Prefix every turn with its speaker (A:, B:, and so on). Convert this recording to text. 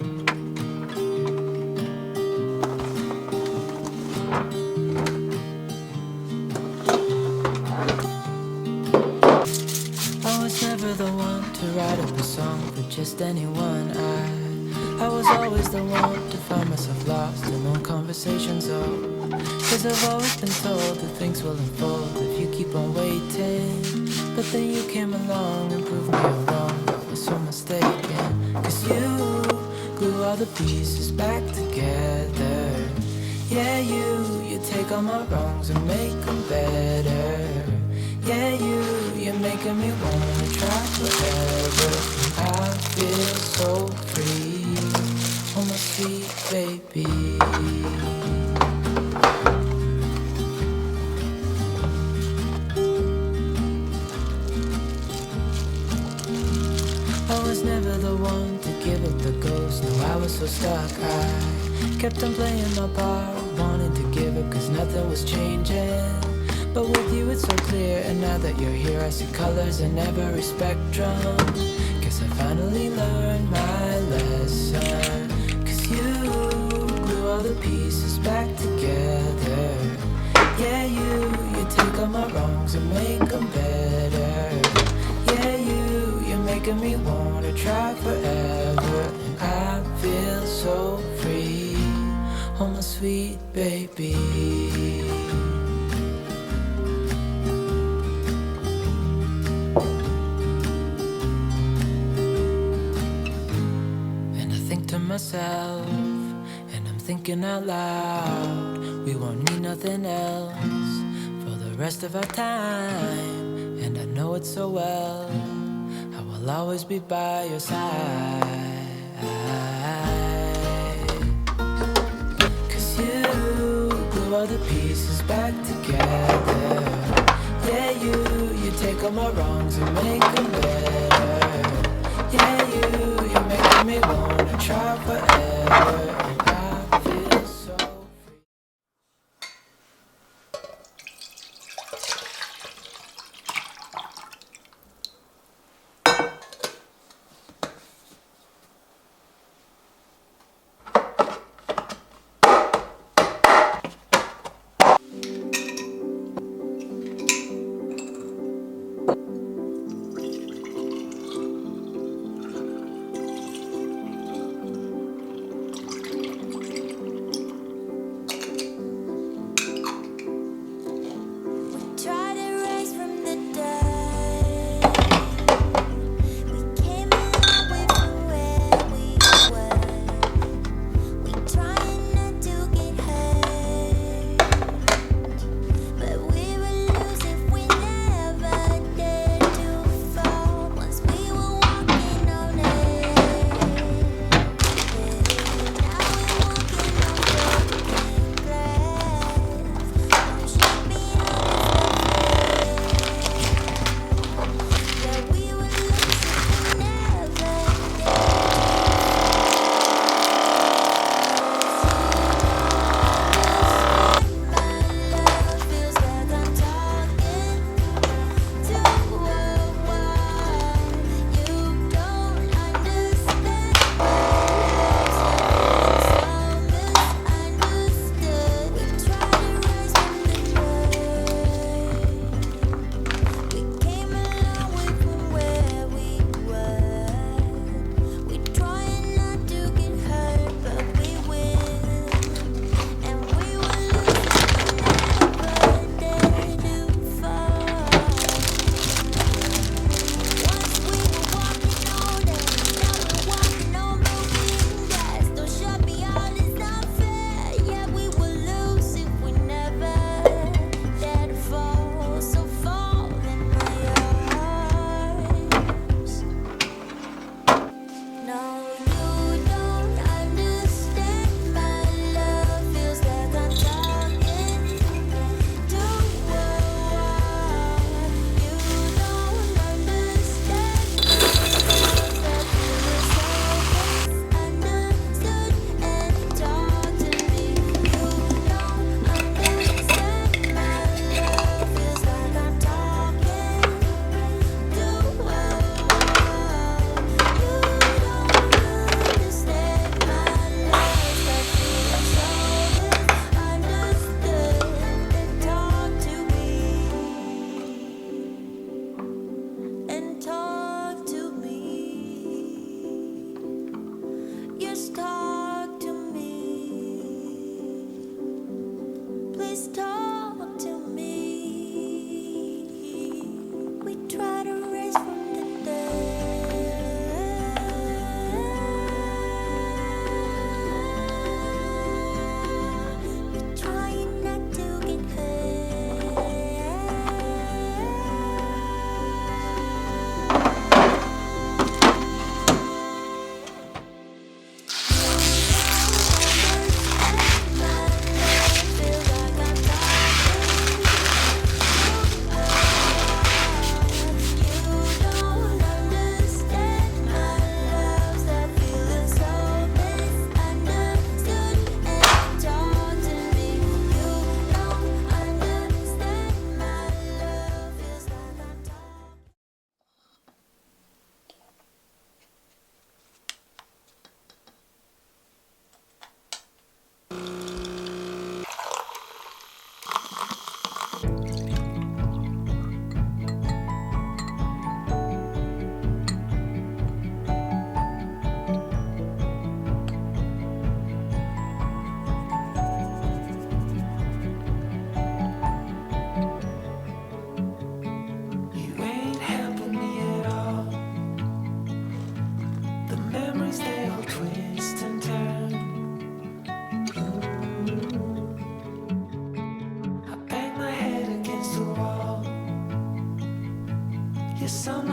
A: I
B: was never the one to write up a song for just anyone. I, I was always the one to find myself lost in long conversations. Oh, cause I've always been told that things will unfold if you keep on waiting. But then you came along and proved me wrong. I was so mistaken. Cause you glue all the pieces back together. Yeah, you, you take all my wrongs and make them better. Yeah, you, you're making me wanna try forever. I feel so free. on my sweet baby. So stuck. I kept on playing my part, wanting to give up cause nothing was changing. But with you, it's so clear. And now that you're here, I see colors in every spectrum. Guess I finally learned my lesson. Cause you glue all the pieces back together. Yeah, you, you take all my wrongs and make them better. Yeah, you, you're making me wanna try forever. So free. Oh, my sweet baby. And I think to myself, and I'm thinking out loud, we won't need nothing else for the rest of our time. And I know it so well, I will always be by your side. All the pieces back together. Yeah, you, you take all my wrongs and make them better. Yeah, you, you're making me wanna try forever. Some